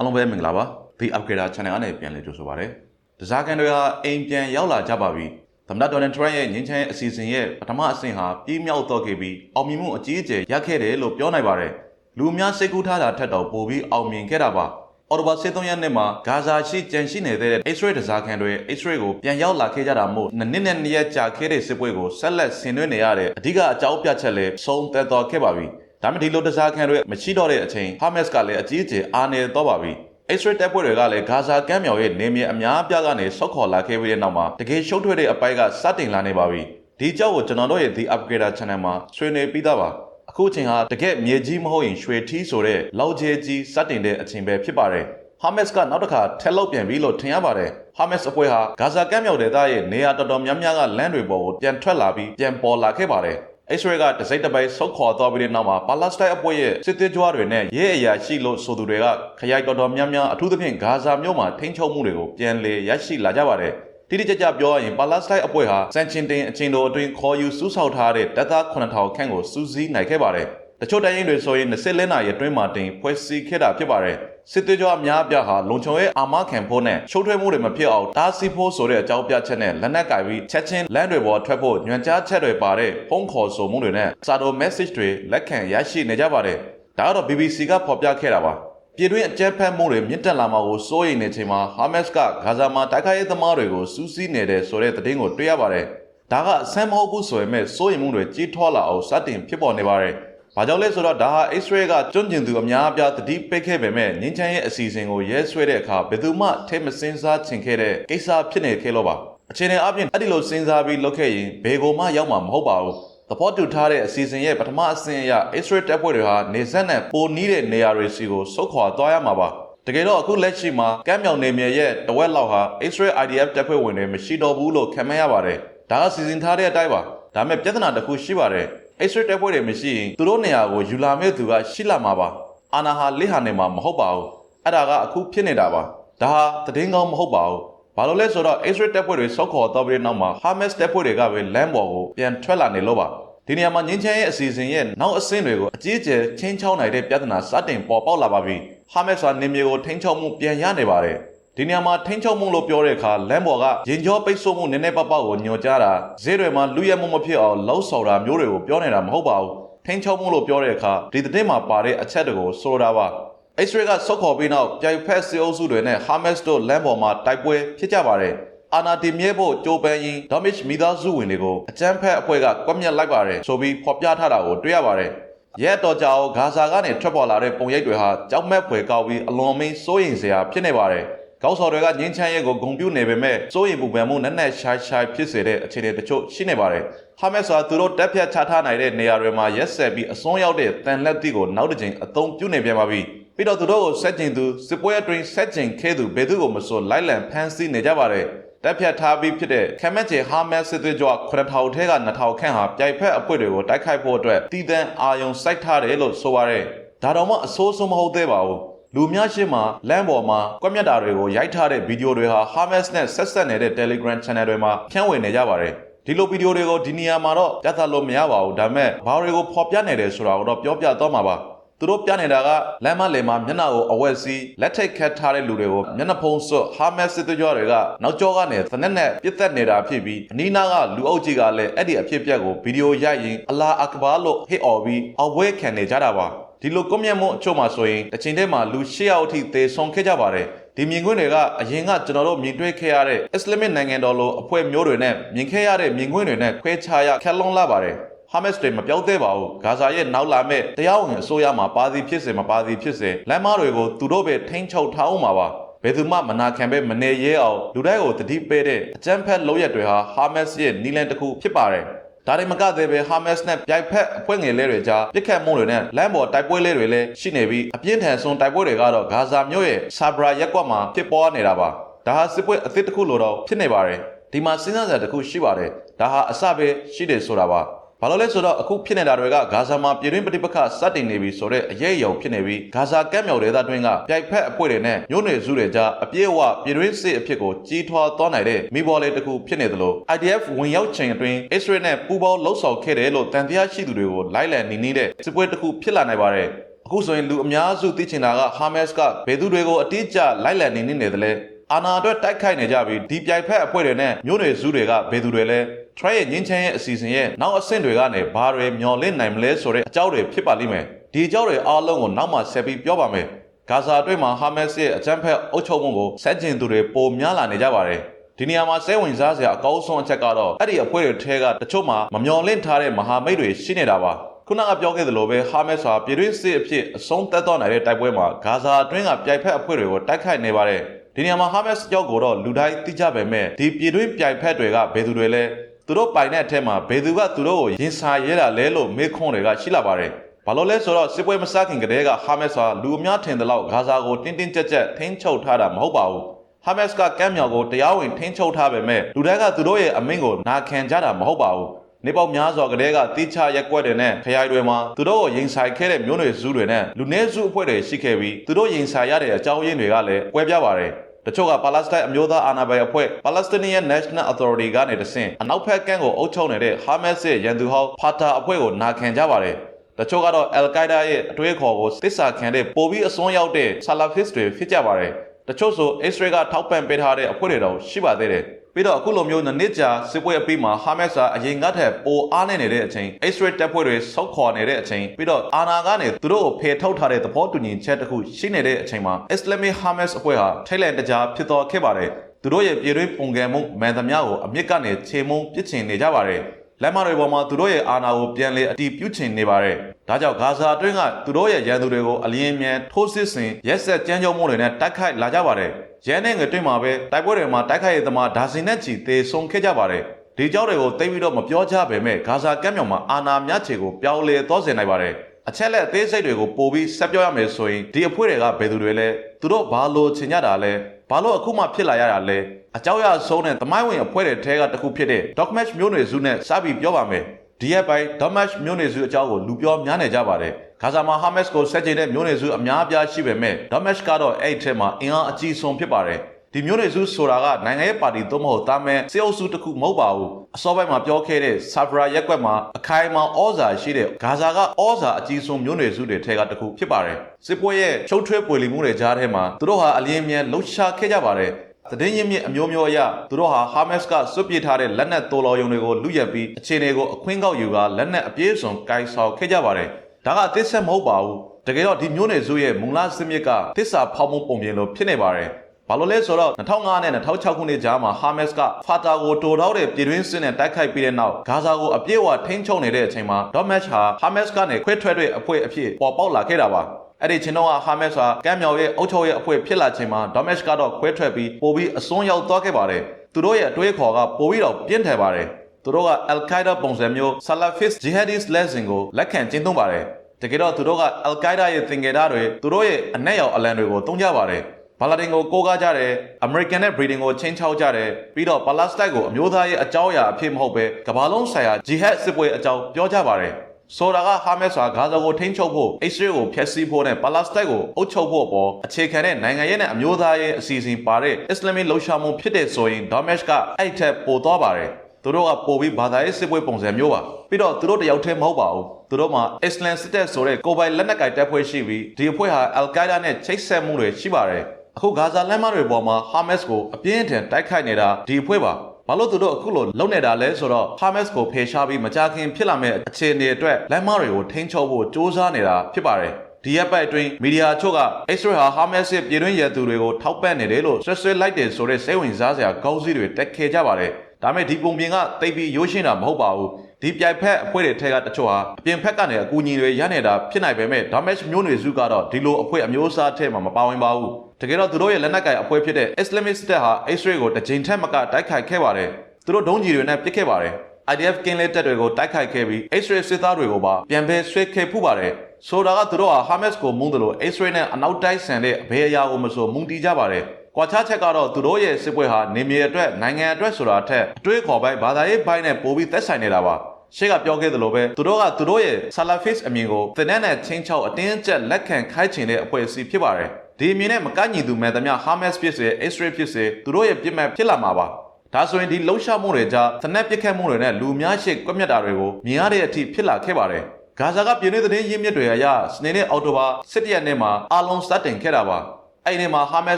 အားလုံးပဲမင်္ဂလာပါ The Upgrader Channel အနေနဲ့ပြန်လည်ကြိုဆိုပါရစေ။ဒဇာကန်တွေဟာအိမ်ပြန်ရောက်လာကြပါပြီ။သမ္မတဒေါ်နယ်ထရန့်ရဲ့ငင်းချမ်းအစီအစဉ်ရဲ့ပထမအဆင့်ဟာပြင်းမြောက်တော့ခဲ့ပြီးအောင်မြင်မှုအကြီးအကျယ်ရခဲ့တယ်လို့ပြောနိုင်ပါတယ်။လူအများစိတ်ကူးထားတာထက်တော့ပိုပြီးအောင်မြင်ခဲ့တာပါ။အော်တိုဘာ73ရက်နေ့မှာဂါဇာရှိကြန့်ရှိနေတဲ့ Israel ဒဇာကန်တွေ Israel ကိုပြန်ရောက်လာခဲ့ကြတာမို့နှစ်နှစ်နဲ့နှစ်ရက်ကြာခဲ့တဲ့စစ်ပွဲကိုဆက်လက်ဆင်နွှဲနေရတဲ့အဓိကအကြောင်းပြချက်လည်းဆုံးသက်တော်ခဲ့ပါပြီ။ ဒါမှဒီလိုဒဇာကန်တွေမရှိတော့တဲ့အချိန် Hamas ကလည်းအကြီးအကျယ်အားနေတော့ပါပြီ။ Israel တပ်ဖွဲ့တွေကလည်းဂါဇာကမ်းမြောင်ရဲ့နေမြေအများအပြားကနေဆောက်ခေါ်လာခဲ့ပြီးတဲ့နောက်မှာတကယ်ရှုပ်ထွေးတဲ့အပိုင်းကစတင်လာနေပါပြီ။ဒီအကြောင်းကိုကျွန်တော်တို့ရဲ့ The Upgrader Channel မှာဆွေးနွေးပြီးသားပါ။အခုအချိန်ဟာတကယ်မြေကြီးမဟုတ်ရင်ရွှေထီးဆိုတဲ့လောက်ကျဲကြီးစတင်တဲ့အချိန်ပဲဖြစ်ပါတယ်။ Hamas ကနောက်တစ်ခါထက်လောက်ပြန်ပြီလို့ထင်ရပါတယ်။ Hamas အဖွဲ့ဟာဂါဇာကမ်းမြောင်ဒေသရဲ့နေရာတော်တော်များများကလမ်းတွေပေါ်ကိုပြန်ထွက်လာပြီးပြန်ပေါ်လာခဲ့ပါတယ်။ Israel ကတစိမ့်တစ်ပိုင်းဆုတ်ခေါ်သွားပြီးတဲ့နောက်မှာပါလက်စတိုင်းအဖွဲ့ရဲ့စစ်သွေးကြွတွေနဲ့ရဲအရာရှိလို့ဆိုသူတွေကခရိုင်တော်တော်များများအထူးသဖြင့်ဂါဇာမြို့မှာထိန်းချုပ်မှုတွေကိုပြန်လည်ရရှိလာကြပါတယ်။တိတိကျကျပြောရရင်ပါလက်စတိုင်းအဖွဲ့ဟာစန်ချင်တင်အချင်းတော်အတွင်းခေါ်ယူစူးဆောက်ထားတဲ့တပ်သား9000ခန့်ကိုစူးစီးနိုင်ခဲ့ပါတယ်။တချို့တိုင်းရင်းတွေဆိုရင်20လနာရီအတွင်းမှာတင်ဖွဲ့စည်းခဲ့တာဖြစ်ပါတယ်။စစ်သွေးကြွအများအပြားဟာလုံခြုံရေးအာမခံဖို့နဲ့ချိုးထွေးမှုတွေမဖြစ်အောင်တားဆီးဖို့ဆိုတဲ့အကြောင်းပြချက်နဲ့လက်နက်ကင်ပြီးချက်ချင်းလမ်းတွေပေါ်ထွက်ဖို့ညွှန်ကြားချက်တွေပါတဲ့ဖုန်းခေါ်ဆိုမှုတွေနဲ့စာတော် message တွေလက်ခံရရှိနေကြပါတယ်။ဒါကတော့ BBC ကဖော်ပြခဲ့တာပါ။ပြည်တွင်းအကြမ်းဖက်မှုတွေမြင့်တက်လာမှာကိုစိုးရိမ်နေချိန်မှာ Hamas ကဂါဇာမှာတိုက်ခိုက်ရေးသမားတွေကိုစူးစီးနေတယ်ဆိုတဲ့သတင်းကိုတွေ့ရပါတယ်။ဒါကအဆန်းမဟုတ်ဘူးဆိုပေမဲ့စိုးရိမ်မှုတွေကြီးထွားလာအောင်စတင်ဖြစ်ပေါ်နေပါတယ်။ ဘာကြောင့်လဲဆိုတော့ဒါဟာ Israel ကကျွန်းကျင်သူအများအပြားတတိပိတ်ခဲ့ပေမဲ့ငင်းချမ်းရဲ့အစီအစဉ်ကိုရဲဆွဲတဲ့အခါဘယ်သူမှထဲမစင်းစားချင်ခဲ့တဲ့ကိစ္စဖြစ်နေခဲ့လို့ပါအခြေအနေအပြင်အဲ့ဒီလိုစဉ်းစားပြီးလုပ်ခဲ့ရင်ဘယ်ကိုမှရောက်မှာမဟုတ်ပါဘူးသဘောတူထားတဲ့အစီအစဉ်ရဲ့ပထမအဆင့်အရ Israel တပ်ဖွဲ့တွေဟာနေဆက်နဲ့ပိုနီးတဲ့နေရာတွေစီကိုဆုတ်ခွာသွားရမှာပါတကယ်တော့အခုလက်ရှိမှာကမ်းမြောင်နေမြေရဲ့တဝက်လောက်ဟာ Israel IDF တပ်ဖွဲ့ဝင်တွေမရှိတော့ဘူးလို့ခံမှန်းရပါတယ်ဒါကစီစဉ်ထားတဲ့အတိုင်းပါဒါပေမဲ့ပြဿနာတစ်ခုရှိပါတယ် X-ray တက်ဖွဲ့တွေမရှိရင်သူတို့နေရာကိုယူလာမဲ့သူကရှိလာမှာပါအာနာဟာလက်ဟာနေမှာမဟုတ်ပါဘူးအဲ့ဒါကအခုဖြစ်နေတာပါဒါဟာသတင်းကောင်းမဟုတ်ပါဘူးဘာလို့လဲဆိုတော့ X-ray တက်ဖွဲ့တွေစောက်ခေါ်တော့ပြီးတဲ့နောက်မှာ Hamas တက်ဖွဲ့တွေကပဲလမ်းပေါ်ကိုပြန်ထွက်လာနေလို့ပါဒီနေရာမှာငင်းချမ်းရဲ့အစီအစဉ်ရဲ့နောက်အဆင့်တွေကိုအကြီးအကျယ်ချင်းချောင်းနိုင်တဲ့ပြဿနာစတင်ပေါ်ပေါက်လာပါပြီ။ Hamas ဟာနေမြေကိုထိန်းချုပ်မှုပြန်ရနေပါတယ်။ ဒီနေရာမှာထိန်းချုပ်မှုလို့ပြောတဲ့အခါလမ်းပေါ်ကရင်ကျော်ပိတ်ဆို့မှုနည်းနည်းပပကိုညွှန်ကြားတာဈေးတွေမှာလူရဲမှုမဖြစ်အောင်လှုပ်ဆော်တာမျိုးတွေကိုပြောနေတာမဟုတ်ပါဘူး။ထိန်းချုပ်မှုလို့ပြောတဲ့အခါဒီတဲ့မှာပါတဲ့အချက်တွေကိုဆိုတာပါ။ Israel ကဆုတ်ခေါ်ပြီးနောက်ပြိုင်ဖက်စစ်အုပ်စုတွေနဲ့ Hamas တို့လမ်းပေါ်မှာတိုက်ပွဲဖြစ်ကြပါတယ်။အာနာတီမြဲဖို့ကြိုးပမ်းရင်ဒေါမစ်မိသားစုဝင်တွေကိုအကြမ်းဖက်အဖွဲ့ကကွပ်မျက်လိုက်ပါတယ်ဆိုပြီးဖော်ပြထားတာကိုတွေ့ရပါတယ်။ရဲတော်ကြောင်ဂါဇာကနေထွက်ပေါ်လာတဲ့ပုံရိပ်တွေဟာကြောက်မက်ဖွယ်ကောက်ပြီးအလွန်မင်းစိုးရိမ်စရာဖြစ်နေပါတယ်။ ကောက်စော်တွေကငင်းချမ်းရဲကိုဂုံပြူနေပေမဲ့စိုးရိမ်ပူပန်မှုနဲ့နဲ့ရှိုင်းရှိုင်းဖြစ်စေတဲ့အခြေအနေတချို့ရှိနေပါတယ်။ဟာမက်စ်ဟာသူတို့တက်ဖြတ်ချထားနိုင်တဲ့နေရာတွေမှာရက်ဆက်ပြီးအစွန်းရောက်တဲ့တန်လက်တိကိုနောက်တစ်ကြိမ်အသုံးပြုနေပြန်ပါပြီ။ပြီးတော့သူတို့ကိုဆက်ကျင်သူစစ်ပွဲအတွင်းဆက်ကျင်ခဲသူဘယ်သူကိုမဆိုလိုက်လံဖမ်းဆီးနေကြပါတယ်။တက်ဖြတ်ထားပြီးဖြစ်တဲ့ခမက်ချေဟာမက်စစ်သွေးကြွ9000ထဲက2000ခန့်ဟာပြိုင်ဖက်အဖွဲ့တွေကိုတိုက်ခိုက်ဖို့အတွက်တည်တံအာယုံစိုက်ထားတယ်လို့ဆိုပါရယ်ဒါတော့မှအဆိုးဆုံးမဟုတ်သေးပါဘူး လူများရှင်းမှာလမ်းပေါ်မှာကွက်မြတ်တာတွေကိုရိုက်ထားတဲ့ဗီဒီယိုတွေဟာ Hamas နဲ့ဆက်ဆက်နေတဲ့ Telegram Channel တွေမှာဖြန့်ဝေနေကြပါတယ်ဒီလိုဗီဒီယိုတွေကိုဒီနေရာမှာတော့ပြသလို့မရပါဘူးဒါပေမဲ့ဘာတွေကိုဖော်ပြနေတယ်ဆိုတာကိုတော့ပြောပြတော့မှာပါသူတို့ပြနေတာကလမ်းမလယ်မှာမျက်နှာကိုအဝက်စီးလက်ထိတ်ခတ်ထားတဲ့လူတွေကိုမျက်နှာဖုံးစွတ်ဟာမက်စစ်သွေးကြွတွေကနောက်ကျောကနေသနက်နဲ့ပြစ်သက်နေတာဖြစ်ပြီးအနီးနားကလူအုပ်ကြီးကလည်းအဲ့ဒီအဖြစ်အပျက်ကိုဗီဒီယိုရိုက်ရင်အလာအကဘာလို့ဟစ်အော်ပြီးအဝဲခံနေကြတာပါ ဒီလိုကွန်မြတ်မှုအချို့မှာဆိုရင်တစ်ချိန်တည်းမှာလူ၈ယောက်အထိသေဆုံးခဲ့ကြပါတယ်ဒီမြင်ကွင်းတွေကအရင်ကကျွန်တော်တို့မြင်တွေ့ခဲ့ရတဲ့အစ္စလာမစ်နိုင်ငံတော်လိုအဖွဲ့မျိုးတွေနဲ့မြင်ခဲ့ရတဲ့မြင်ကွင်းတွေနဲ့ခွဲခြားရခက်လုံးလာပါတယ်ဟာမက်စ်တွေမပြောင်းသေးပါဘူးဂါဇာရဲ့နောက်လာမဲ့တရားဝင်အစိုးရမှာပါစီဖြစ်စေမပါစီဖြစ်စေလမ်းမတွေကိုသူတို့ပဲထိန်းချုပ်ထားအောင်ပါပါဘယ်သူမှမနာခံပဲမနေရဲအောင်လူတိုင်းကိုတတိပေးတဲ့အကြမ်းဖက်လုပ်ရက်တွေဟာဟာမက်စ်ရဲ့နီလန်တစ်ခုဖြစ်ပါတယ် ဒါတွေမကသေးပဲဟာမက်စ်နဲ့ပြိုင်ဖက်အဖွဲ့ငယ်လေးတွေကြားပြစ်ခတ်မှုတွေနဲ့လမ်းပေါ်တိုက်ပွဲလေးတွေလည်းရှိနေပြီးအပြင်းထန်ဆုံးတိုက်ပွဲတွေကတော့ဂါဇာမြို့ရဲ့ဆာဘရာရက်ကွက်မှာဖြစ်ပွားနေတာပါဒါဟာစစ်ပွဲအသစ်တစ်ခုလိုတော့ဖြစ်နေပါတယ်ဒီမှာစဉ်းစားစရာတစ်ခုရှိပါတယ်ဒါဟာအစပဲရှိတယ်ဆိုတာပါ ဘာလို့လဲဆိုတော့အခုဖြစ်နေတာတွေကဂါဇာမှာပြည်တွင်းပဋိပက္ခစတင်နေပြီဆိုတဲ့အရေးအယုံဖြစ်နေပြီးဂါဇာကမ်းမြောင်ဒေသတွင်းကပြိုက်ဖက်အဖွဲ့တွေနဲ့မြို့နယ်စုတွေကြားအပြည့်အဝပြည်တွင်းစစ်အဖြစ်ကိုကြီးထွားသွားနိုင်တဲ့မိဘော်လေးတစ်ခုဖြစ်နေသလို IDF ဝင်ရောက်ချိန်အတွင်း Israel နဲ့ပူးပေါင်းလှုပ်ဆောင်ခဲ့တယ်လို့တန်တရားရှိသူတွေကိုလိုက်လံနေနေတဲ့စစ်ပွဲတစ်ခုဖြစ်လာနိုင်ပါတယ်အခုဆိုရင်လူအများစုသိချင်တာကဟာမက်စ်ကဘယ်သူတွေကိုအတိအကျလိုက်လံနေနေတယ်လဲ အာနာအတွက်တိုက်ခိုက်နေကြပြီးဒီပြိုင်ဖက်အဖွဲ့တွေနဲ့မြို့နယ်စုတွေကဘယ်သူတွေလဲ try ရဲ့ငင်းချမ်းရဲ့အစီအစဉ်ရဲ့နောက်အဆင့်တွေကနေဘာတွေမျော်လင့်နိုင်မလဲဆိုတဲ့အကြောင်းတွေဖြစ်ပါလိမ့်မယ်ဒီအကြောင်းတွေအားလုံးကိုနောက်မှဆက်ပြီးပြောပါမယ်ဂါဇာအတွင်းမှာဟာမက်စ်ရဲ့အကြမ်းဖက်အုပ်ချုပ်မှုကိုဆက်ကျင်သူတွေပိုများလာနေကြပါတယ်ဒီနေရာမှာစိတ်ဝင်စားစရာအကောင်းဆုံးအချက်ကတော့အဲ့ဒီအဖွဲ့တွေထဲကတချို့မှာမမျော်လင့်ထားတဲ့မဟာမိတ်တွေရှိနေတာပါခုနကပြောခဲ့သလိုပဲဟာမက်စ်ဟာပြည်တွင်းစစ်အဖြစ်အဆုံးသက်သွားနိုင်တဲ့တိုက်ပွဲမှာဂါဇာအတွင်းကပြိုင်ဖက်အဖွဲ့တွေကိုတိုက်ခိုက်နေပါတယ် ဒီနေရာမှာဟာမက်စ်ကြောက်ကိုတော့လူတိုင်းသိကြပေမဲ့ဒီပြည်တွင်းပြိုင်ဖက်တွေကဘယ်သူတွေလဲသူတို့ပိုင်တဲ့အထက်မှာဘယ်သူကသူတို့ကိုရင်ဆိုင်ရဲတာလဲလို့မေးခွန်းတွေကရှိလာပါတယ်ဘာလို့လဲဆိုတော့စစ်ပွဲမစခင်ကတည်းကဟာမက်စ်ဟာလူအများထင်သလောက်ဂါဇာကိုတင်းတင်းကြပ်ကြပ်ထိန်းချုပ်ထားတာမဟုတ်ပါဘူးဟာမက်စ်ကကမ်းမြောင်ကိုတရားဝင်ထိန်းချုပ်ထားပေမဲ့လူတိုင်းကသူတို့ရဲ့အမိန့်ကိုနာခံကြတာမဟုတ်ပါဘူးနေပေါက်များစွာကလေးကတိချရက်ကွက်တွေနဲ့ခရိုင်တွေမှာသူတို့ကိုရင်ဆိုင်ခဲ့တဲ့မျိုးနွယ်စုတွေနဲ့လူနည်းစုအဖွဲ့တွေရှိခဲ့ပြီးသူတို့ရင်ဆိုင်ရတဲ့အကြောင်းရင်းတွေကလည်းကွဲပြားပါတယ် တချို့ကပါလက်စတိုင်းအမျိုးသားအာဏာပိုင်အဖွဲ့ Palestinian National Authority ကနေတဆင့်အနောက်ဘက်ကမ်းကိုအုပ်ချုပ်နေတဲ့ Hamas ရဲ့ရန်သူဟောင်း Fatah အဖွဲ့ကိုနာခံကြပါတယ်တချို့ကတော့ Al-Qaeda ရဲ့အတွေးခေါ်ကိုသစ္စာခံတဲ့ပိုပြီးအစွန်းရောက်တဲ့ Salafist တွေဖြစ်ကြပါတယ်တချို့ဆို Israel ကထောက်ပံ့ပေးထားတဲ့အဖွဲ့တွေတော့ရှိပါသေးတယ် ပြီးတော့အခုလိုမျိုးနှစ်ကြာစစ်ပွဲအပြီးမှာဟာမက်စ်ကအရင်ကထက်ပိုအားနေနေတဲ့အချိန် Israel တပ်ဖွဲ့တွေဆုတ်ခွာနေတဲ့အချိန်ပြီးတော့အာနာကနေသူတို့ကိုဖယ်ထုတ်ထားတဲ့သဘောတူညီချက်တစ်ခုရှိနေတဲ့အချိန်မှာ Islamic Hamas အဖွဲ့ဟာထိတ်လန့်တကြားဖြစ်တော်ခဲ့ပါတယ်သူတို့ရဲ့ပြည်တွင်းပုံကံမှုမန်သမျှကိုအမြင့်ကနေခြေမုံပစ်ချင်နေကြပါတယ် လက်မတွေပေါ်မှာသူတို့ရဲ့အာဏာကိုပြန်လည်အတည်ပြုချင်နေပါတယ်။ဒါကြောင့်ဂါဇာအတွင်းကသူတို့ရဲ့ရန်သူတွေကိုအလင်းအမြန်ထိုးစစ်ဆင်ရက်ဆက်ကြမ်းကြုတ်မှုတွေနဲ့တိုက်ခိုက်လာကြပါတယ်။ရန်နဲ့ငတွင်းမှာပဲတိုက်ပွဲတွေမှာတိုက်ခိုက်ရေးသမားဒါဇင်နဲ့ချီသေဆုံးခဲ့ကြပါတယ်။ဒီကြောက်တွေကိုသိပြီးတော့မပြောကြပေမဲ့ဂါဇာကမ်းမြောင်မှာအာဏာမြတ်ချေကိုပြောင်းလဲသွားစေနိုင်ပါတယ်။အချက်လက်အသေးစိတ်တွေကိုပို့ပြီးဆက်ပြောရမယ်ဆိုရင်ဒီအဖွဲ့တွေကဘယ်သူတွေလဲသူတို့ဘာလို့ချင်ကြတာလဲ ဘာလို့အခုမှဖြစ်လာရတာလဲအကြောက်ရဆုံးတဲ့သမိုင်းဝင်အဖွဲ့တွေထဲကတစ်ခုဖြစ်တဲ့ Dogmatch မျိုးနွယ်စုနဲ့စပြီးပြောပါမယ်ဒီရက်ပိုင်း Dogmatch မျိုးနွယ်စုအကြောင်းကိုလူပြောများနေကြပါတယ်ဂါဇာမှာ Hamas ကိုဆက်ကျင်တဲ့မျိုးနွယ်စုအများအပြားရှိပေမဲ့ Dogmatch ကတော့အဲ့ဒီထဲမှာအင်အားအကြီးဆုံးဖြစ်ပါတယ် ဒီမျိုးနွယ်စုဆိုတာကနိုင်ငံရေးပါတီသို့မဟုတ်တာမန်စေအုပ်စုတစ်ခုမဟုတ်ပါဘူးအစောပိုင်းမှာပြောခဲ့တဲ့ဆာဖရာရက်ကွက်မှာအခိုင်အမာဩဇာရှိတဲ့ဂါဇာကဩဇာအကြီးဆုံးမျိုးနွယ်စုတွေထဲကတစ်ခုဖြစ်ပါတယ်စစ်ပွဲရဲ့ချုပ်ထွေးပွေလီမှုတွေကြားထဲမှာသူတို့ဟာအလင်းအမြန်လှုပ်ရှားခဲ့ကြပါတယ်သတင်းရင်းမြစ်အမျိုးမျိုးအရသူတို့ဟာဟာမက်စ်ကစွန့်ပစ်ထားတဲ့လက်နက်တိုးလော်ယုံတွေကိုလူရက်ပြီးအခြေအနေကိုအခွင့်ကောက်ယူကလက်နက်အပြည့်စုံကိုင်ဆောင်ခဲ့ကြပါတယ်ဒါကအသစ်ဆက်မဟုတ်ပါဘူးတကယ်တော့ဒီမျိုးနွယ်စုရဲ့မူလစစ်မြစ်ကသစ္စာဖောက်မှုပုံပြင်လိုဖြစ်နေပါတယ် ဘာလို့လဲဆိုတော့2005နဲ့2006ခုနှစ်ကြားမှာဟာမက်စ်ကဖာတာကိုတိုးထောက်တဲ့ပြည်တွင်းစစ်နဲ့တိုက်ခိုက်ပြီးတဲ့နောက်ဂါဇာကိုအပြည့်အဝထိန်းချုပ်နေတဲ့အချိန်မှာဒေါမက်ချ်ဟာဟာမက်စ်ကနေခွဲထွက်တဲ့အဖွဲ့အဖြစ်ပေါ်ပေါက်လာခဲ့တာပါအဲ့ဒီချင်းတော့ဟာမက်စ်ဟာကမ်းမြောင်ရဲ့အုပ်ချုပ်ရဲ့အဖွဲ့ဖြစ်လာချိန်မှာဒေါမက်ချ်ကတော့ခွဲထွက်ပြီးပိုပြီးအစွန်းရောက်သွားခဲ့ပါတယ်သူတို့ရဲ့အတွေးခေါ်ကပိုပြီးတော့ပြင်းထန်ပါတယ်သူတို့က Al-Qaeda ပုံစံမျိုး Salafist Jihadist လက်စင်ကိုလက်ခံကျင့်သုံးပါတယ်တကယ်တော့သူတို့က Al-Qaeda ရဲ့သင်္ကေတတွေသူတို့ရဲ့အနက်ရောင်အလံတွေကိုတုံးကြပါတယ် ဘာလာဒင်ကိုကိုးကားကြတယ်အမေရိကန်နဲ့ဗြိတိန်ကိုချင်းချောက်ကြတယ်ပြီးတော့ပါလက်စတိုင်းကိုအမျိုးသားရဲ့အကြောင်းအရာအဖြစ်မဟုတ်ပဲကမ္ဘာလုံးဆိုင်ရာဂျီဟက်စစ်ပွဲအကြောင်းပြောကြပါတယ်ဆိုတာကဟာမက်စ်ဟာဂါဇာကိုထိန်းချုပ်ဖို့အစ္စရေးကိုဖျက်ဆီးဖို့နဲ့ပါလက်စတိုင်းကိုအုပ်ချုပ်ဖို့အပေါ်အခြေခံတဲ့နိုင်ငံရေးနဲ့အမျိုးသားရေးအစီအစဉ်ပါတဲ့အစ္စလာမစ်လှုပ်ရှားမှုဖြစ်တဲ့ဆိုရင်ဒေါမက်ချ်ကအဲ့ထက်ပိုသွားပါတယ်သူတို့ကပိုပြီးဘာသာရေးစစ်ပွဲပုံစံမျိုးပါပြီးတော့သူတို့တယောက်တည်းမဟုတ်ပါဘူးသူတို့မှာအစ္စလမ်စစ်တပ်ဆိုတဲ့ကိုယ်ပိုင်လက်နက်ကိုင်တပ်ဖွဲ့ရှိပြီးဒီအဖွဲ့ဟာအယ်ကိုင်းဒါနဲ့ချိတ်ဆက်မှုတွေရှိပါတယ် အခုဂါဇာလမ်းမတွေပေါ်မှာဟာမက်စ်ကိုအပြင်းအထန်တိုက်ခိုက်နေတာဒီအဖွဲ့ပါဘာလို့သူတို့အခုလိုလုံနေတာလဲဆိုတော့ဟာမက်စ်ကိုဖယ်ရှားပြီးမကြခင်ဖြစ်လာမဲ့အခြေအနေအတွက်လမ်းမတွေကိုထိန်းချုပ်ဖို့စ조사နေတာဖြစ်ပါတယ်ဒီရက်ပတ်အတွင်းမီဒီယာအချို့ကအစ္စရေးဟာဟာမက်စ်ရဲ့ပြည်တွင်းရဲသူတွေကိုထောက်ပံ့နေတယ်လို့ဆွဆွဲလိုက်တယ်ဆိုတဲ့စိတ်ဝင်စားစရာကောင်းစီးတွေတက်ခဲကြပါတယ်ဒါမဲ့ဒီပုံပြင်ကတိတ်ပြီးရိုးရှင်းတာမဟုတ်ပါဘူးဒီပြိုင်ဖက်အဖွဲ့တွေထဲကတချို့ဟာအပြင်ဖက်ကနေအကူအညီတွေရနေတာဖြစ်နိုင်ပေမဲ့ damage မျိုးနွယ်စုကတော့ဒီလိုအဖွဲ့အမျိုးအစားထဲမှာမပါဝင်ပါဘူး တကယ်တော့သူတို့ရဲ့လက်နက်ကိုင်အဖွဲ့ဖြစ်တဲ့ Islamic State ဟာ Israel ကိုတစ်ကြိမ်ထက်မကတိုက်ခိုက်ခဲ့ပါတယ်သူတို့ဒုံးကျည်တွေနဲ့ပစ်ခဲ့ပါတယ် IDF ကင်းလက်တပ်တွေကိုတိုက်ခိုက်ခဲ့ပြီး Israel စစ်သားတွေကိုပါပြန်ပဲဆွဲခဲ့ဖူးပါတယ်ဆိုတာကသူတို့ဟာ Hamas ကိုမုန်းတယ်လို့ Israel နဲ့အနောက်တိုက်ဆန်တဲ့အဘယ်အရာကိုမဆိုမုန်းတီးကြပါတယ်ကွာခြားချက်ကတော့သူတို့ရဲ့စစ်ပွဲဟာနေမြေအတွက်နိုင်ငံအတွက်ဆိုတာအထက်အတွေးခေါ်ပိုင်းဘာသာရေးပိုင်းနဲ့ပိုပြီးသက်ဆိုင်နေတာပါရှေ့ကပြောခဲ့သလိုပဲသူတို့ကသူတို့ရဲ့ Salafist အမြင်ကိုသင်တဲ့နဲ့ချင်းချောက်အတင်းအကျပ်လက်ခံခိုင်းချင်တဲ့အဖွဲ့အစည်းဖြစ်ပါတယ် ဒီအမြင်နဲ့မကန့်ညီသူမဲ့သမျှ Hamas ဖြစ်စေ Israel ဖြစ်စေသူတို့ရဲ့ပြစ်မှတ်ဖြစ်လာမှာပါဒါဆိုရင်ဒီလှုပ်ရှားမှုတွေကြားသနက်ပစ်ခတ်မှုတွေနဲ့လူများရှိကွက်မြတ်တာတွေကိုမြင်ရတဲ့အထိဖြစ်လာခဲ့ပါတယ် ဂါဇာကပြည်내သတင်းရင်းမြစ်တွေအရစနေနေ့အောက်တိုဘာ17ရက်နေ့မှာအာလုံးစတင်ခဲ့တာပါအဲ့ဒီမှာဟာမတ်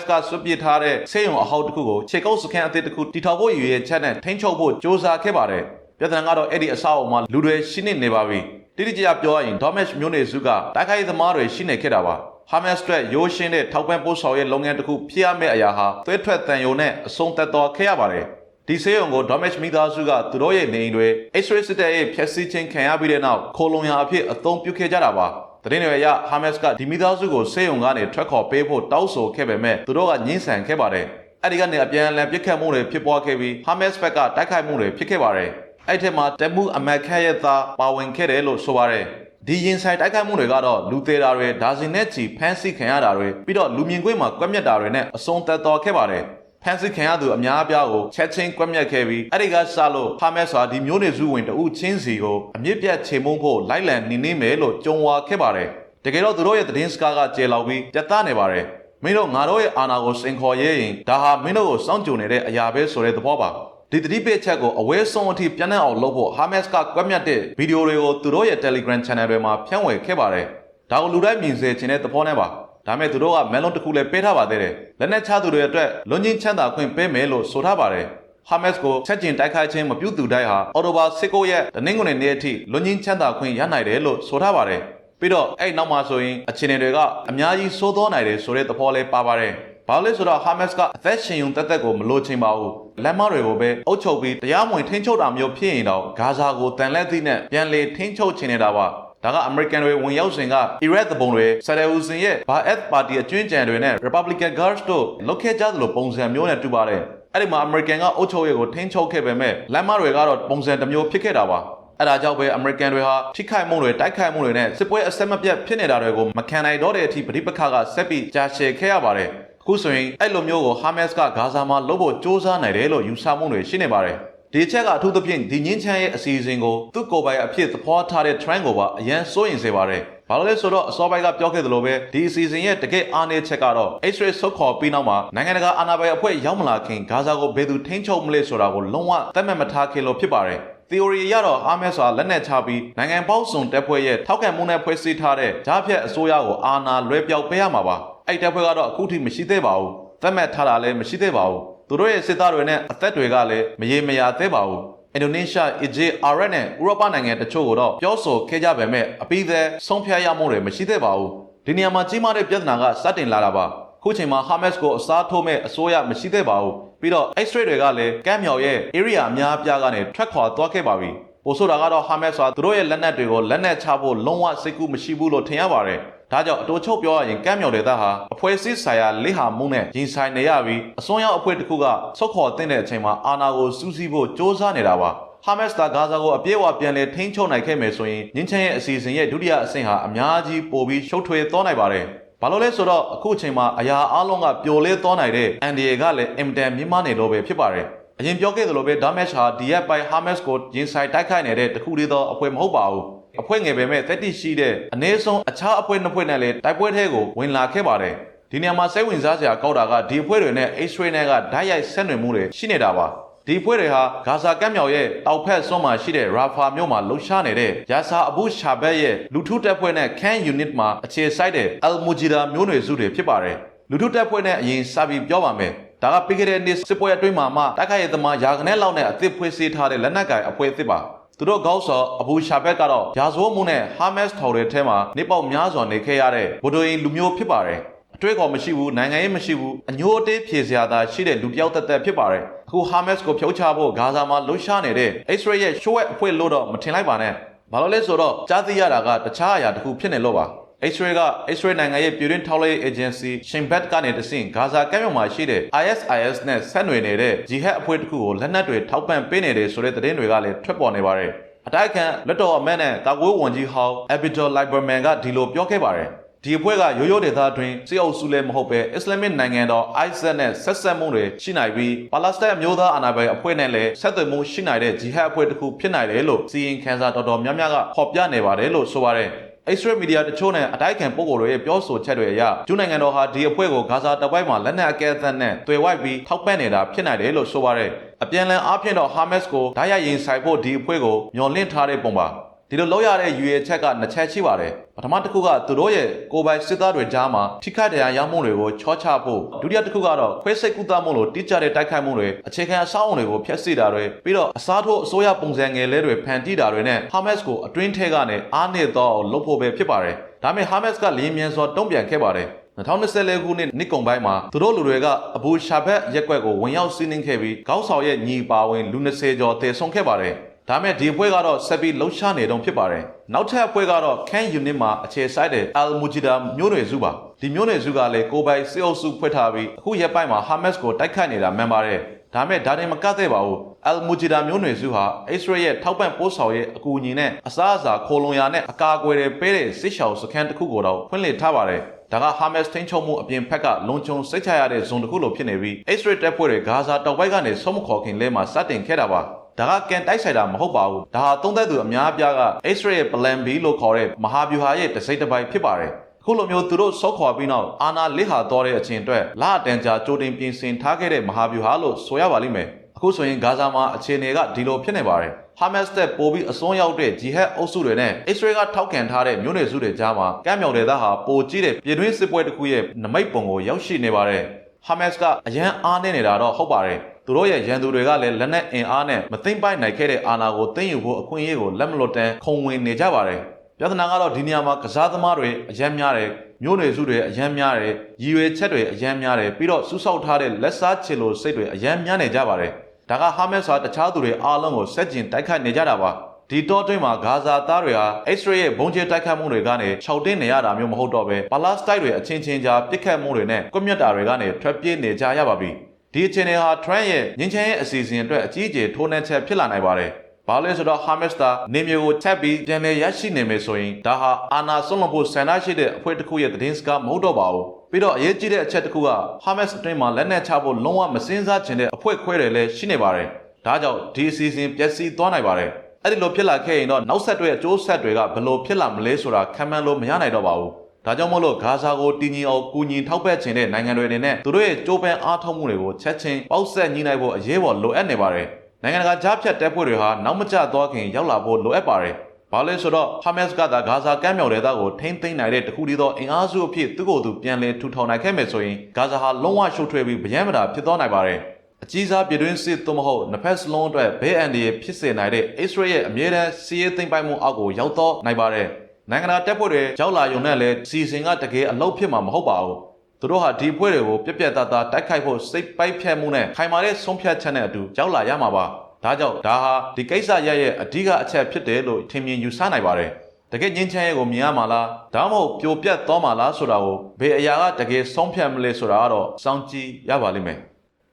စ်ကဆွပစ်ထားတဲ့ဆေးရုံအဟောက်တစ်ခုကိုခြေကုပ်စခန်းအသစ်တစ်ခုတီထောင်ဖို့ရည်ရွယ်ချက်နဲ့ထိန်းချုပ်ဖို့စ조사ခဲ့ပါတယ်ပြဿနာကတော့အဲ့ဒီအဆောက်အအုံမှာလူတွေရှိနေနေပါပြီတိတိကျကျပြောရရင်ဒေါမက်မျိုးနေစုကတိုက်ခိုက်သမားတွေရှိနေခဲ့တာပါ ဟာမတ်စ်အတွက်ရိုးရှင်းတဲ့ထောက်ပံ့ပို့ဆောင်ရေးလုပ်ငန်းတစ်ခုဖြစ်ရမယ့်အရာဟာသွေးထွက်တန်ယုံနဲ့အဆုံးသက်တော်ခဲ့ရပါတယ်ဒီဆေးရုံကို Damage မိသားစုကသူတို့ရဲ့နေအိမ်တွေ X-ray စစ်တဲ့ရဲ့ဖျက်ဆီးခြင်းခံရပြီးတဲ့နောက်ခိုလုံရအဖြစ်အသုံးပြုခဲ့ကြတာပါ။သတင်းတွေအရ Hamas ကဒီမိသားစုကိုဆေးရုံကနေထွက်ခေါ်ပေးဖို့တောင်းဆိုခဲ့ပေမဲ့သူတို့ကငြင်းဆန်ခဲ့ပါတယ်။အဲဒီကနေအပြန်အလှန်ပြစ်ခတ်မှုတွေဖြစ်ပွားခဲ့ပြီး Hamas ဘက်ကတိုက်ခိုက်မှုတွေဖြစ်ခဲ့ပါတယ်။အဲ့ထက်မှာတမှုအမတ်ခတ်ရဲ့သားပါဝင်ခဲ့တယ်လို့ဆိုပါတယ်။ ဒီရင်ဆိုင်တိုက်ခိုက်မှုတွေကတော့လူသေးတာတွေဒါဇင်နဲ့ချီဖမ်းဆီးခံရတာတွေပြီးတော့လူမြင်ကွင်းမှာကွက်မြက်တာတွေနဲ့အဆုံးသက်တော်ခဲ့ပါတယ်။ဖန်စစ်ခံရသူအများအပြားကိုချက်ချင်းကွက်မြက်ခဲ့ပြီးအဲ့ဒီကစလို့ဖာမက်ဆိုတာဒီမျိုးနေစုဝင်တဦးချင်းစီကိုအမြင့်ပြတ်ချေမုန်းဖို့လိုက်လံနေနေမယ်လို့ကြုံဝါခဲ့ပါတယ်တကယ်တော့သူတို့ရဲ့သတင်းစကားကကျေလောက်ပြီးပြတ်သားနေပါတယ်မင်းတို့ငါတို့ရဲ့အာဏာကိုစင်ခေါ်ရဲရင်ဒါဟာမင်းတို့ကိုစောင့်ကြုံနေတဲ့အရာပဲဆိုတဲ့သဘောပါ ဒီတတိပိတ်ချက်ကိုအဝဲဆုံးအထိပြန်နှံ့အောင်လုပ်ဖို့ Hamas ကကွက်မြတ်တဲ့ဗီဒီယိုတွေကိုသူတို့ရဲ့ Telegram Channel တွေမှာဖြန့်ဝေခဲ့ပါတယ်ဒါကိုလူတိုင်းမြင်စေချင်တဲ့သဘောနဲ့ပါဒါမဲ့သူတို့ကမဲလုံးတစ်ခုလည်းပေးထားပါသေးတယ်လက်နက်ချသူတွေအတွက်လွန်ချင်းချမ်းသာခွင့်ပေးမယ်လို့ဆိုထားပါတယ်ဟာမက်စ်ကိုချက်ကျင်တိုက်ခိုက်ခြင်းမပြုသူတိုင်းဟာအော်တိုဘာ19ရက်တနင်္ဂနွေနေ့အထိလွန်ချင်းချမ်းသာခွင့်ရနိုင်တယ်လို့ဆိုထားပါတယ်ပြီးတော့အဲ့နောက်မှာဆိုရင်အခြေအနေတွေကအများကြီးစိုးသောနိုင်တယ်ဆိုတဲ့သဘောလေးပါပါတယ် ဘာလို့လဲဆိုတော့ဟာမက်စ်ကအသက်ရှင်ုံတက်တက်ကိုမလိုချင်ပါဘူးလက်မတွေကိုပဲအုပ်ချုပ်ပြီးတရားမဝင်ထိန်းချုပ်တာမျိုးဖြစ်ရင်တော့ဂါဇာကိုတန်လက်သီးနဲ့ပြန်လေထိန်းချုပ်ချင်နေတာပါဒါကအမေရိကန်တွေဝင်ရောက်စဉ်ကအီရတ်သဘုံတွေဆာဒဟူစင်ရဲ့ဘာအက်ပါတီအကျွင်းကြံတွေနဲ့ Republican Guards တို့လုတ်ခဲ့ကြသလိုပုံစံမျိုးနဲ့တူပါတယ်အဲ့ဒီမှာအမေရိကန်ကအုပ်ချုပ်ရေးကိုထိန်းချုပ်ခဲ့ပေမဲ့လမ်းမတွေကတော့ပုံစံတစ်မျိုးဖြစ်ခဲ့တာပါအဲ့ဒါကြောင့်ပဲအမေရိကန်တွေဟာထိခိုက်မှုတွေတိုက်ခိုက်မှုတွေနဲ့စစ်ပွဲအဆက်မပြတ်ဖြစ်နေတာတွေကိုမခံနိုင်တော့တဲ့အထိပဋိပက္ခကဆက်ပြီးကြာရှည်ခဲ့ရပါတယ် အခုဆိုရင်အဲ့လိုမျိုးကိုဟာမက်စ်ကဂါဇာမှာလုပ်ဖို့စ조사နိုင်တယ်လို့ယူဆမှုတွေရှိနေပါတယ်ဒီချက်ကအထူးသဖြင့်ဒီငင်းချမ်းရဲ့အစီအစဉ်ကိုသူ့ကိုယ်ပိုင်အဖြစ်သဘောထားတဲ့ trend ကိုပါအရန်စိုးရင်စေပါတယ်။ဘာလို့လဲဆိုတော့အစောပိုင်းကပြောခဲ့သလိုပဲဒီအစီအစဉ်ရဲ့တကယ့်အားနည်းချက်ကတော့ X-ray ဆုတ်ခေါ်ပြီးနောက်မှာနိုင်ငံတကာအာဏာပိုင်အဖွဲ့ရောက်မလာခင်ဂါဇာကိုဘယ်သူထိန်းချုပ်မလဲဆိုတာကိုလုံးဝသတ်မှတ်မထားခင်လို့ဖြစ်ပါတယ်။ theory အရတော့အာမက်ဆိုတာလက်နက်ချပြီးနိုင်ငံပေါင်းစုံတပ်ဖွဲ့ရဲ့ထောက်ခံမှုနဲ့ဖွဲ့စည်းထားတဲ့ဂျားဖြတ်အစိုးရကိုအာဏာလွဲပြောက်ပေးရမှာပါ။ အဲ့တပ်ဖွဲ့ကတော့အခုထိမရှိသေးပါဘူး။သတ်မှတ်ထားတာလည်းမရှိသေးပါဘူး။သူတို့ရဲ့စစ်သားတွေနဲ့အသက်တွေကလည်းမရေမရာသေးပါဘူးအင်ဒိုနီးရှား၊အီဂျစ်၊အာရပ်နဲ့ဥရောပနိုင်ငံတချို့ကိုတော့ပြောဆိုခဲ့ကြပေမဲ့အပိသက်ဆုံးဖြတ်ရမှုတွေမရှိသေးပါဘူးဒီနေရာမှာကြီးမားတဲ့ပြဿနာကစတင်လာတာပါခုချိန်မှာဟာမက်စ်ကိုအစားထိုးမဲ့အစိုးရမရှိသေးပါဘူးပြီးတော့ X-ray တွေကလည်းကမ်းမြောင်ရဲ့ area အများအပြားကနေထွက်ခွာသွားခဲ့ပါပြီပို့ဆိုတာကတော့ဟာမက်စ်ဆိုတာသူတို့ရဲ့လက်နက်တွေကိုလက်နက်ချဖို့လုံးဝစိတ်ကူးမရှိဘူးလို့ထင်ရပါတယ် ဒါကြောင့်အတိုးချုပ်ပြောရရင်ကမ်းမြောင်ဒေသဟာအဖွဲ့အစည်းဆိုင်ရာလိဟာမှုနဲ့ရင်ဆိုင်နေရပြီးအစွန်းရောက်အဖွဲ့တစ်ခုကဆုတ်ခေါ်တဲ့အချိန်မှာအာဏာကိုစူးစီးဖို့စ조사နေတာပါဟာမက်စ်တာဂါဇာကိုအပြည့်အဝပြန်လည်ထိန်းချုပ်နိုင်ခဲ့မယ်ဆိုရင်ငင်းချမ်းရဲ့အစီအစဉ်ရဲ့ဒုတိယအဆင့်ဟာအများကြီးပိုပြီးရှုပ်ထွေးသွားနိုင်ပါတယ်ဘာလို့လဲဆိုတော့အခုအချိန်မှာအရာအလုံးကပျော်လဲသွားနိုင်တဲ့အန်ဒီယေကလည်းအင်တန်မြင့်မားနေလို့ပဲဖြစ်ပါတယ်အရင်ပြောခဲ့သလိုပဲဒါမက်ဟာဒီရက်ပိုင်ဟာမက်စ်ကိုရင်ဆိုင်တိုက်ခိုက်နေတဲ့တခုတည်းသောအဖွဲ့မဟုတ်ပါဘူး အဖွဲ့ငယ်ပဲမဲ့တက်တိရှိတဲ့အနည်းဆုံးအခြားအဖွဲ့နှစ်ဖွဲ့နဲ့လည်းတိုက်ပွဲထဲကိုဝင်လာခဲ့ပါတယ်ဒီနေရာမှာစိတ်ဝင်စားစရာကောက်တာကဒီအဖွဲ့တွေနဲ့ X-ray နဲ့ကဓာတ်ရိုက်ဆက်နွယ်မှုတွေရှိနေတာပါဒီဖွဲ့တွေဟာဂါဇာကမ်းမြောင်ရဲ့တောက်ဖက်စွန်းမှာရှိတဲ့ရာဖာမြို့မှာလှုပ်ရှားနေတဲ့ယာဆာအဘူရှာဘက်ရဲ့လူထုတပ်ဖွဲ့နဲ့ခန်းယူနစ်မှာအခြေစိုက်တဲ့အယ်မူဂျီဒါမျိုးနွယ်စုတွေဖြစ်ပါတယ်လူထုတပ်ဖွဲ့နဲ့အရင်စာပြီးပြောပါမယ်ဒါကပြီးခဲ့တဲ့နှစ်စစ်ပွဲအတွင်းမှာမှတိုက်ခိုက်ရေးသမားယာခနဲလောက်နဲ့အသစ်ဖွဲ့စည်းထားတဲ့လက်နက်ကိုင်အဖွဲ့အသစ်ပါ သူတို့ကောက်ဆော်အဘူရှာဘက်ကတော့ယာဇိုးမှုနဲ့ဟာမက်စ်ထော်တဲ့ထဲမှာနေပေါက်များစွာနေခဲ့ရတဲ့ဗိုဒိုရင်လူမျိုးဖြစ်ပါတယ်အတွေ့အခေါ်မရှိဘူးနိုင်ငံရေးမရှိဘူးအညိုအတေးဖြေစရာသာရှိတဲ့လူတစ်ယောက်သက်သက်ဖြစ်ပါတယ်အခုဟာမက်စ်ကိုဖြုတ်ချဖို့ဂါဇာမှာလှုပ်ရှားနေတဲ့ X-ray ရဲ့ show အဖွဲ့လို့တော့မထင်လိုက်ပါနဲ့ဘာလို့လဲဆိုတော့ကြားသိရတာကတခြားအရာတစ်ခုဖြစ်နေလို့ပါ X-ray က X-ray နိုင်ငံရဲ့ပြည်တွင်းထောက်လှမ်းရေး agency Shinbet ကနေတဆင့်ဂါဇာကမ်းမြောင်မှာရှိတဲ့ ISIS နဲ့ဆက်နွယ်နေတဲ့ jihad အဖွဲ့တစ်ခုကိုလက်နက်တွေထောက်ပံ့ပေးနေတယ်ဆိုတဲ့သတင်းတွေကလည်းထွက်ပေါ်နေပါတယ်အတိုက်ခံလက်တော်အမတ်နဲ့ကာကွယ်ဝန်ကြီးဟောင်း Abidor Liberman ကဒီလိုပြောခဲ့ပါတယ်ဒီအဖွဲ့ကရိုးရိုးဒေသအတွင်းစစ်အုပ်စုလည်းမဟုတ်ပဲအစ္စလာမစ်နိုင်ငံတော် ISIS နဲ့ဆက်ဆက်မှုတွေရှိနိုင်ပြီးပါလက်စတိုင်းအမျိုးသားအာဏာပိုင်အဖွဲ့နဲ့လည်းဆက်သွယ်မှုရှိနိုင်တဲ့ဂျီဟတ်အဖွဲ့တစ်ခုဖြစ်နိုင်တယ်လို့စီရင်ခန်းစာတော်တော်များများကဖော်ပြနေပါတယ်လို့ဆိုပါတယ် Extra Media တချို့နဲ့အတိုက်ခံပုံကိုယ်တွေရဲ့ပြောဆိုချက်တွေအရကျူးနိုင်ငံတော်ဟာဒီအဖွဲ့ကိုဂါဇာတပ်ပိုင်းမှာလက်နက်အကဲအသတ်နဲ့တွေ့ဝိုက်ပြီးထောက်ပံ့နေတာဖြစ်နိုင်တယ်လို့ဆိုပါတယ်အပြန်လန်အားဖြင့်တော့ Hamas ကိုဓာတ်ရိုက်ရင်ဆိုင်ဖို့ဒီအဖွဲ့ကိုမျှော်လင့်ထားတဲ့ပုံပါ ဒီလိုလောက်ရတဲ့ယူရချက်ကနှစ်ချက်ရှိပါတယ်ပထမတစ်ခုကသူတို့ရဲ့ကိုယ်ပိုင်စစ်သားတွေကြားမှာထိခိုက်ဒဏ်ရာရမှုတွေကိုချောချဖို့ဒုတိယတစ်ခုကတော့ခွဲစိတ်ကူးသားမှုလို့တိကျတဲ့တိုက်ခိုက်မှုတွေအခြေခံအဆောက်အုံတွေကိုဖျက်ဆီးတာတွေပြီးတော့အစားထိုးအစိုးရပုံစံငယ်လေးတွေဖန်တီးတာတွေနဲ့ဟာမတ်စ်ကိုအတွင်းထဲကနေအားနည်းတော့လုပ်ဖို့ပဲဖြစ်ပါတယ်ဒါပေမဲ့ဟာမတ်စ်ကလင်းမြန်စွာတုံ့ပြန်ခဲ့ပါတယ်2024ခုနှစ်နှစ်ကုန်ပိုင်းမှာသူတို့လူတွေကအဘူရှာဘက်ရက်ကွက်ကိုဝင်ရောက်စီးနင်းခဲ့ပြီးကောက်ဆောင်ရဲ့ညီပါဝင်လူ20ကျော်တည်ဆုံခဲ့ပါတယ်။ ဒါမဲ့ဒီအဖွဲ့ကတော့ဆက်ပြီးလှုပ်ရှားနေတုံဖြစ်ပါတယ်။နောက်ထပ်အဖွဲ့ကတော့ Can Unit မှာအခြေစိုက်တဲ့ Al Mujida မျိုးနွယ်စုပါ။ဒီမျိုးနွယ်စုကလည်းကိုယ်ပိုင်စစ်အုပ်စုဖွဲ့ထားပြီးအခုရက်ပိုင်းမှာ Hamas ကိုတိုက်ခတ်နေတာမှန်ပါတယ်။ဒါမဲ့ဒါတင်မကတ်သေးပါဘူး။ Al Mujida မျိုးနွယ်စုဟာ Israel ရဲ့ထောက်ပံ့ပို့ဆောင်ရဲ့အကူအညီနဲ့အစားအစာခိုလုံရနဲ့အကာအကွယ်တွေပေးတဲ့စစ်ရှောင်စခန်းတစ်ခုကိုတော့ဖွင့်လှစ်ထားပါတယ်။ဒါကဟာမတ်စ်ထိန်းချုပ်မှုအပြင်ဘက်ကလုံခြုံစိတ်ချရတဲ့ဇုံတစ်ခုလိုဖြစ်နေပြီး Israel တပ်ဖွဲ့တွေဂါဇာတောင်ဘက်ကနေဆုံးမခေါ်ခင်လဲမှာစတင်ခဲ့တာပါ ဒါကကန်တိုက်ဆိုင်တာမဟုတ်ပါဘူးဒါဟာသုံးသက်သူအများအပြားက Israel ရဲ့ Plan B လို့ခေါ်တဲ့မဟာဗျူဟာရဲ့တစ်စိတ်တစ်ပိုင်းဖြစ်ပါတယ်အခုလိုမျိုးသူတို့စောက်ခွာပြီးနောက်အာနာလစ်ဟာတော်တဲ့အချိန်အတွက်လာအတန်ကြာကြိုတင်ပြင်ဆင်ထားခဲ့တဲ့မဟာဗျူဟာလို့ဆိုရပါလိမ့်မယ်အခုဆိုရင်ဂါဇာမှာအခြေအနေကဒီလိုဖြစ်နေပါတယ်ဟာမတ်စ်တက်ပိုပြီးအစွန်းရောက်တဲ့ဂျီဟက်အုပ်စုတွေနဲ့အစ္စရေးကထောက်ခံထားတဲ့မြို့နယ်စုတွေကြားမှာကမ်းမြောင်ဒေသဟာပိုကြီးတဲ့ပြည်တွင်းစစ်ပွဲတစ်ခုရဲ့နမိတ်ပုံကိုရောက်ရှိနေပါတယ်ဟာမတ်စ်ကအရန်အားနေနေတာတော့ဟုတ်ပါတယ် သူတို့ရဲ့ရန်သူတွေကလည်းလက်နက်အင်အားနဲ့မသိမ့်ပိုက်နိုင်ခဲ့တဲ့အာဏာကိုသိမ်းယူဖို့အခွင့်အရေးကိုလက်မလွတ်တမ်းခုံဝင်နေကြပါတယ်ပြဿနာကတော့ဒီနေရာမှာကစားသမားတွေအရန်များတယ်မြို့နယ်စုတွေအရန်များတယ်ရည်ရွယ်ချက်တွေအရန်များတယ်ပြီးတော့စူးဆောက်ထားတဲ့လက်စားချေလိုစိတ်တွေအရန်များနေကြပါတယ်ဒါကဟာမတ်စ်ဟာတခြားသူတွေအားလုံးကိုစက်ကျင်တိုက်ခိုက်နေကြတာပါဒီတော့တွင်းမှာဂါဇာသားတွေဟာအစ္စရေးရဲ့ဘုံကျဲတိုက်ခတ်မှုတွေကနေခြောက်တင်းနေရတာမျိုးမဟုတ်တော့ပဲပါလက်စတိုင်းတွေအချင်းချင်းကြားပစ်ခတ်မှုတွေနဲ့ကွပ်မျက်တာတွေကနေထွက်ပြေးနေကြရပါပြီ ဒီအခြေအနေဟာထရန့်ရဲ့ငင်းချမ်းရဲ့အစီအစဉ်အတွက်အကြီးအကျယ်ထိုးနှက်ချက်ဖြစ်လာနိုင်ပါတယ်ဘာလဲဆိုတော့ဟာမတ်စ်တာနေမျိုးကိုချက်ပြီးပြန်လည်ရရှိနေမယ်ဆိုရင်ဒါဟာအာနာဆွန့်လွတ်ဖို့ဆန္ဒရှိတဲ့အဖွဲ့တစ်ခုရဲ့သတင်းစကားမဟုတ်တော့ပါဘူးပြီးတော့အရေးကြီးတဲ့အချက်တစ်ခုကဟာမတ်စ်အတွင်းမှာလက်နက်ချဖို့လုံးဝမစင်စားချင်တဲ့အဖွဲ့ခွဲတွေလည်းရှိနေပါတယ်ဒါကြောင့်ဒီအစီအစဉ်ပျက်စီးသွားနိုင်ပါတယ်အဲ့ဒီလိုဖြစ်လာခဲ့ရင်တော့နောက်ဆက်တွဲအကျိုးဆက်တွေကဘယ်လိုဖြစ်လာမလဲဆိုတာခံမှန်းလို့မရနိုင်တော့ပါဘူး ဒါကြောင့်မို့လို့ဂါဇာကိုတည်ငြိမ်အောင်ကူညီထောက်ပံ့ခြင်းတဲ့နိုင်ငံတွေအနေနဲ့သူတို့ရဲ့ကြိုးပမ်းအားထုတ်မှုတွေကိုချက်ချင်းပေါက်ဆက်ညီနိုင်ဖို့အရေးပေါ်လိုအပ်နေပါတယ်နိုင်ငံတကာကြားဖြတ်တပ်ဖွဲ့တွေဟာနောက်မကျသွားခင်ရောက်လာဖို့လိုအပ်ပါတယ်ဘာလဲဆိုတော့ဟာမတ်စ်ကသာဂါဇာကမ်းမြောင်ဒေသကိုထိမ့်သိမ်းနိုင်တဲ့တခုတည်းသောအင်အားစုအဖြစ်သူ့ကိုယ်သူပြန်လည်ထူထောင်နိုင်ခဲ့မယ်ဆိုရင်ဂါဇာဟာလုံးဝရှုပ်ထွေးပြီးဗျမ်းမတာဖြစ်သွားနိုင်ပါတယ်အကြီးစားပြည်တွင်းစစ်သို့မဟုတ်နှစ်ဖက်စလုံးအတွက်ဘေးအန္တရာယ်ဖြစ်စေနိုင်တဲ့အစ္စရေးရဲ့အမြဲတမ်းစီးရဲသိမ်းပိုက်မှုအောက်ကိုရောက်တော့နိုင်ပါတယ် နိုင်ငံတကာတပ်ဖွဲ့တွေရောက်လာရုံနဲ့လည်းစီစဉ်ကတကယ်အလုပ်ဖြစ်မှာမဟုတ်ပါဘူးသူတို့ဟာဒီဖွဲ့တွေကိုပြက်ပြက်သားသားတိုက်ခိုက်ဖို့စိတ်ပိုက်ဖြတ်မှုနဲ့ခိုင်မာတဲ့ဆုံးဖြတ်ချက်နဲ့အတူရောက်လာရမှာပါဒါကြောင့်ဒါဟာဒီကိစ္စရရဲ့အဓိကအချက်ဖြစ်တယ်လို့ထင်မြင်ယူဆနိုင်ပါတယ်တကယ်ငင်းချမ်းရဲ့ကိုမြင်ရမှာလားဒါမှမဟုတ်ပြိုပြတ်သွားမှာလားဆိုတာကိုဘယ်အရာကတကယ်ဆုံးဖြတ်မလဲဆိုတာကတော့စောင့်ကြည့်ရပါလိမ့်မယ်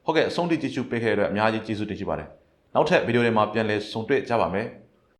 ဟုတ်ကဲ့အဆုံးထိကြည့်ရှုပေးခဲ့တဲ့အတွက်အများကြီးကျေးဇူးတင်ရှိပါတယ်နောက်ထပ်ဗီဒီယိုတွေမှာပြန်လည်ဆုံတွေ့ကြပါမယ်